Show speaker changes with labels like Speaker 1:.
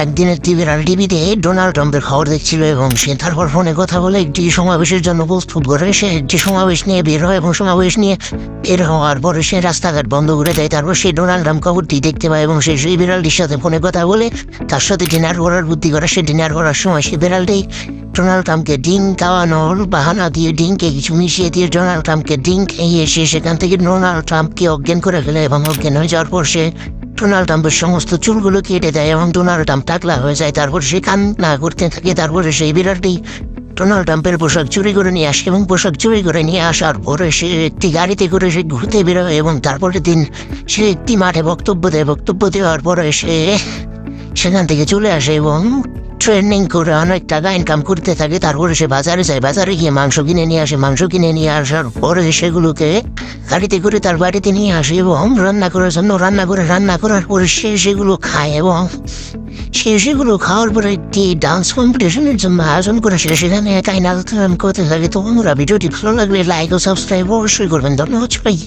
Speaker 1: একদিনের টিভির টিভিতে ডোনাল্ড ট্রাম্পের খবর দেখছিল এবং সে তারপর ফোনে কথা বলে একটি সমাবেশের জন্য প্রস্তুত করে সে একটি সমাবেশ নিয়ে বের হয় এবং সমাবেশ নিয়ে বের হওয়ার পরে সে রাস্তাঘাট বন্ধ করে দেয়। তারপর সে ডোনাল্ড ট্রাম্প খবরটি দেখতে পায় এবং সে সেই বিড়ালটির সাথে ফোনে কথা বলে। তার সাথে ডিনার করার বুদ্ধি করে। সে ডিনার করার সময় সে বিড়ালটি ডোনাল্ড ট্রাম্পকে ডিং খাওয়ানোর বাহানা দিয়ে ডিংকে কিছু মিশিয়ে দিয়ে ডোনাল্ড ট্রাম্পকে ডিং খেয়ে সে সেখান থেকে ডোনাল্ড ট্রাম্পকে অজ্ঞান করে ফেলে এবং অজ্ঞান হয়ে যাওয়ার পর সে ডোনাল্ড ট্রাম্পের সমস্ত চুলগুলো কেটে দেয় এবং ডোনাল্ড ট্রাম্প টাকলা হয়ে যায়, তারপর সে কান্না করতে থাকে, তারপরে সেই বিড়ালটি ডোনাল্ড ট্রাম্পের পোশাক চুরি করে নিয়ে আসে এবং পোশাক চুরি করে নিয়ে আসার পরে সে একটি গাড়িতে করে সে ঘুরতে বেরোয় এবং তারপরের দিন সে একটি মাঠে বক্তব্য দেয়। বক্তব্য দেওয়ার পরে সে সেখান থেকে চলে আসে এবং ট্রেনিং করে অনেক টাকা ইনকাম করতে থাকে তারপরে সে বাজারে যায় বাজারে গিয়ে মাংস কিনে নিয়ে আসে মাংস কিনে নিয়ে আসার পরে সেগুলোকে গাড়িতে করে তার বাড়িতে নিয়ে আসে এবং রান্না করার জন্য রান্না করে রান্না করার পরে সে সেগুলো খায় এবং সে সেগুলো খাওয়ার পরে একটি ডান্স কম্পিটিশনের জন্য আয়োজন করেছে সেখানে একাই নাচ করতে থাকে তো বন্ধুরা ভিডিওটি ভালো লাগলে লাইক ও সাবস্ক্রাইব অবশ্যই করবেন ধন্যবাদ সবাই